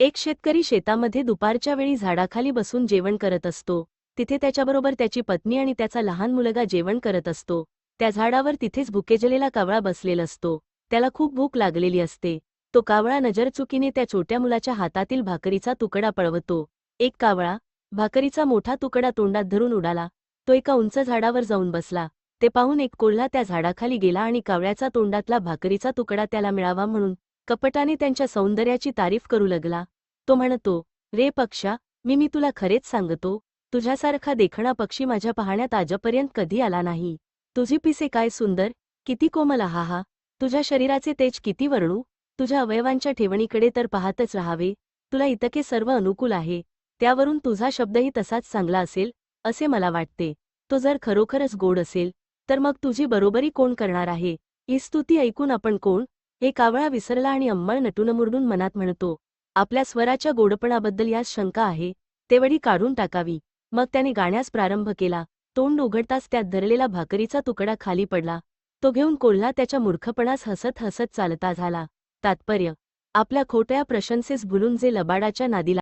एक शेतकरी शेतामध्ये दुपारच्या वेळी झाडाखाली बसून जेवण करत असतो. तिथे त्याच्याबरोबर त्याची पत्नी आणि त्याचा लहान मुलगा जेवण करत असतो. त्या झाडावर तिथेच भुकेजलेला कावळा बसलेला असतो. त्याला खूप भूक लागलेली असते. तो कावळा नजरचुकीने त्या छोट्या मुलाच्या हातातील भाकरीचा तुकडा पळवतो. एक कावळा भाकरीचा मोठा तुकडा तोंडात धरून उडाला. तो एका उंच झाडावर जाऊन बसला. ते पाहून एक कोल्हा त्या झाडाखाली गेला आणि कावळ्याचा तोंडातला भाकरीचा तुकडा त्याला मिळावा म्हणून कपटाने त्यांच्या सौंदर्याची तारीफ करू लागला. तो म्हणतो रे पक्षा मी मी तुला खरेच सांगतो तुझ्यासारखा देखणा पक्षी माझ्या पाहण्यात आजपर्यंत कधी आला नाही. तुझी पिसे काय सुंदर किती कोमल आहा तुझ्या शरीराचे तेज किती वर्णू तुझ्या अवयवांच्या ठेवणीकडे तर पाहतच राहावे तुला इतके सर्व अनुकूल आहे त्यावरून तुझा शब्दही तसाच चांगला असेल असे मला वाटते. तो जर खरोखरच गोड असेल तर मग तुझी बरोबरी कोण करणार आहे? ही स्तुती ऐकून आपण कोण हे कावळा विसरला आणि अंमळ नटूनमुरडून मनात म्हणतो आपल्या स्वराच्या गोडपणाबद्दल यास शंका आहे तेवढी काढून टाकावी. मग त्याने गाण्यास प्रारंभ केला तोंड उघडताच त्यात धरलेला भाकरीचा तुकडा खाली पडला तो घेऊन कोल्हा त्याच्या मूर्खपणास हसत हसत चालता झाला तात्पर्य आपल्या खोट्या प्रशंसेस भुलून जे लबाडाच्या नादीला